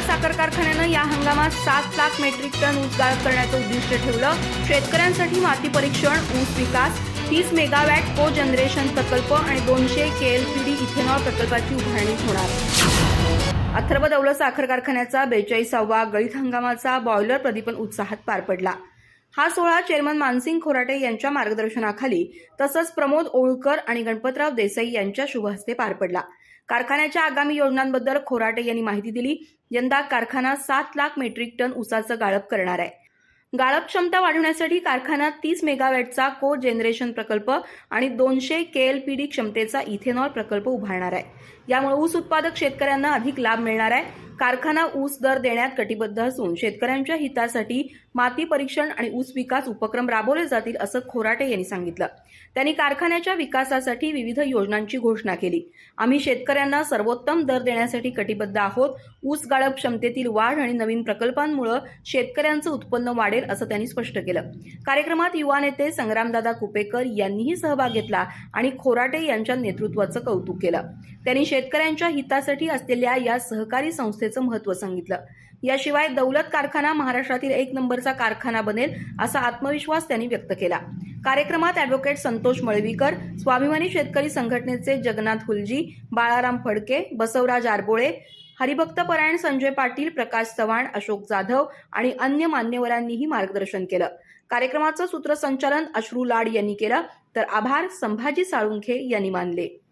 साखर कारखान्यानं या हंगामात सात लाख मेट्रिक टन ऊस गाळप करण्याचं उद्दिष्ट ठेवलं. शेतकऱ्यांसाठी माती परीक्षण ऊस विकास तीस मेगावॅट को जनरेशन प्रकल्प आणि दोनशे K L C D ethanol प्रकल्पाची उभारणी होणार. अथर्व दौलत साखर कारखान्याचा बेचाळीसावा गळीत हंगामाचा बॉयलर प्रदीपन उत्साहात पार पडला. हा सोहळा चेअरमन मानसिंग खोराटे यांच्या मार्गदर्शनाखाली तसंच प्रमोद ओळकर आणि गणपतराव देसाई यांच्या शुभहस्ते पार पडला. कारखान्याच्या आगामी योजनांबद्दल खोराटे यांनी माहिती दिली. यंदा कारखाना सात लाख मेट्रिक टन ऊसाचं गाळप करणार आहे. गाळप क्षमता वाढवण्यासाठी कारखान्यात तीस मेगावॅटचा को जनरेशन प्रकल्प आणि दोनशे केएलपीडी क्षमतेचा इथेनॉल प्रकल्प उभारणार आहे. यामुळे ऊस उत्पादक शेतकऱ्यांना अधिक लाभ मिळणार आहे. कारखाना ऊस दर देण्यात कटिबद्ध असून शेतकऱ्यांच्या हितासाठी माती परीक्षण आणि ऊस विकास उपक्रम राबवले जातील असं खोराटे यांनी सांगितलं. त्यांनी कारखान्याच्या विकासासाठी विविध योजनांची घोषणा केली. आम्ही शेतकऱ्यांना सर्वोत्तम दर देण्यासाठी कटिबद्ध आहोत. ऊस गाळप क्षमतेतील वाढ आणि नवीन प्रकल्पांमुळे शेतकऱ्यांचं उत्पन्न वाढेल असं त्यांनी स्पष्ट केलं. कार्यक्रमात युवा नेते संग्रामदादा कुपेकर यांनीही सहभाग घेतला आणि खोराटे यांच्या नेतृत्वाचं कौतुक केलं. त्यांनी शेतकऱ्यांच्या हितासाठी असलेल्या या सहकारी संस्थेचं महत्त्व सांगितलं. याशिवाय दौलत कारखाना महाराष्ट्रातील एक नंबरचा कारखाना बनेल असा आत्मविश्वास त्यांनी व्यक्त केला. कार्यक्रमात अॅडव्होकेट संतोष मळवीकर स्वाभिमानी शेतकरी संघटनेचे जगन्नाथ हुलजी बाळाराम फडके बसवराज आरबोळे हरिभक्त परायण संजय पाटील प्रकाश चव्हाण अशोक जाधव आणि अन्य मान्यवरांनीही मार्गदर्शन केलं. कार्यक्रमाचं सूत्रसंचालन अश्रू लाड यांनी केलं. तर आभार संभाजी साळुंखे यांनी मानले.